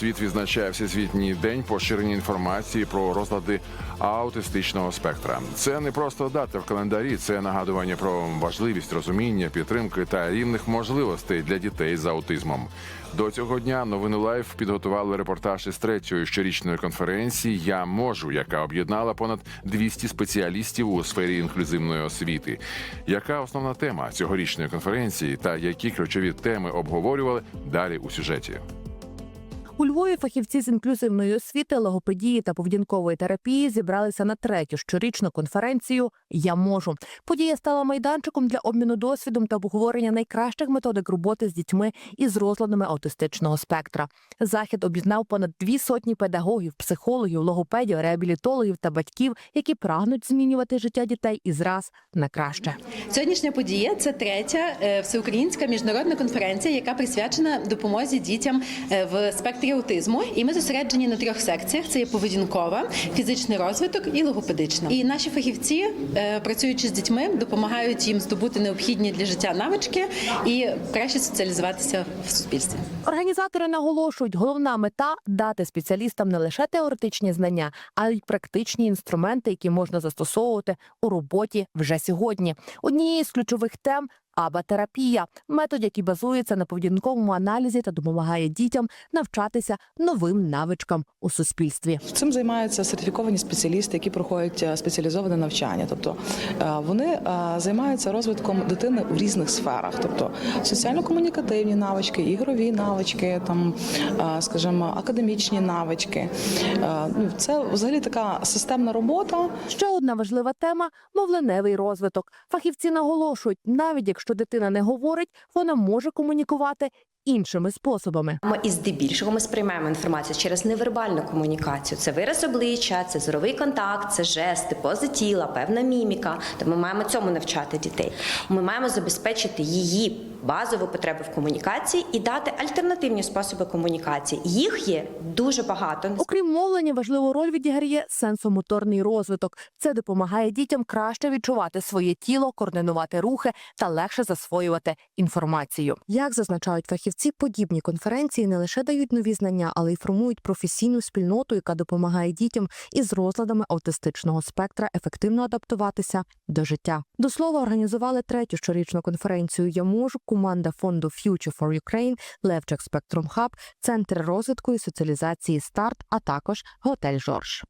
світ відзначає всесвітній день поширення інформації про розлади аутистичного спектра. Це не просто дата в календарі, це нагадування про важливість розуміння, підтримки та рівних можливостей для дітей з аутизмом. До цього дня новини Лайф підготували репортаж із третьої щорічної конференції Я можу, яка об'єднала понад 200 спеціалістів у сфері інклюзивної освіти. Яка основна тема цьогорічної конференції та які ключові теми обговорювали далі у сюжеті? У Львові фахівці з інклюзивної освіти, логопедії та поведінкової терапії зібралися на третю щорічну конференцію Я можу. Подія стала майданчиком для обміну досвідом та обговорення найкращих методик роботи з дітьми із розладами аутистичного спектра. Захід об'єднав понад дві сотні педагогів, психологів, логопедів, реабілітологів та батьків, які прагнуть змінювати життя дітей із раз на краще. Сьогоднішня подія це третя е, всеукраїнська міжнародна конференція, яка присвячена допомозі дітям е, в спектрі аутизму. І ми зосереджені на трьох секціях: це є поведінкова, фізичний розвиток і логопедична. І наші фахівці, е, працюючи з дітьми, допомагають їм здобути необхідні для життя навички і краще соціалізуватися в суспільстві. Організатори наголошують, головна мета дати спеціалістам не лише теоретичні знання, а й практичні інструменти, які можна застосовувати у роботі вже сьогодні. Однією з ключових тем. Абатерапія метод, який базується на поведінковому аналізі та допомагає дітям навчатися новим навичкам у суспільстві. Цим займаються сертифіковані спеціалісти, які проходять е, спеціалізоване навчання. Тобто е, вони е, займаються розвитком дитини в різних сферах, тобто соціально-комунікативні навички, ігрові навички, там, скажімо, академічні навички. Ну, це взагалі така системна робота. Ще одна важлива тема мовленевий розвиток. Фахівці наголошують, навіть якщо дитина не говорить, вона може комунікувати іншими способами. Ми і здебільшого ми сприймаємо інформацію через невербальну комунікацію. Це вираз обличчя, це зоровий контакт, це жести, поза тіла, певна міміка. То ми маємо цьому навчати дітей. Ми маємо забезпечити її базову потребу в комунікації і дати альтернативні способи комунікації. Їх є дуже багато. Окрім мовлення, важливу роль відіграє сенсомоторний розвиток. Це допомагає дітям краще відчувати своє тіло, координувати рухи та легше засвоювати інформацію. Як зазначають фахівці, подібні конференції не лише дають нові знання, але й формують професійну спільноту, яка допомагає дітям із розладами аутистичного спектра ефективно адаптуватися до життя. До слова, організували третю щорічну конференцію Я можу команда фонду Future for Ukraine, Левчик Spectrum Hub, Центр розвитку і соціалізації Старт, а також готель Жорж.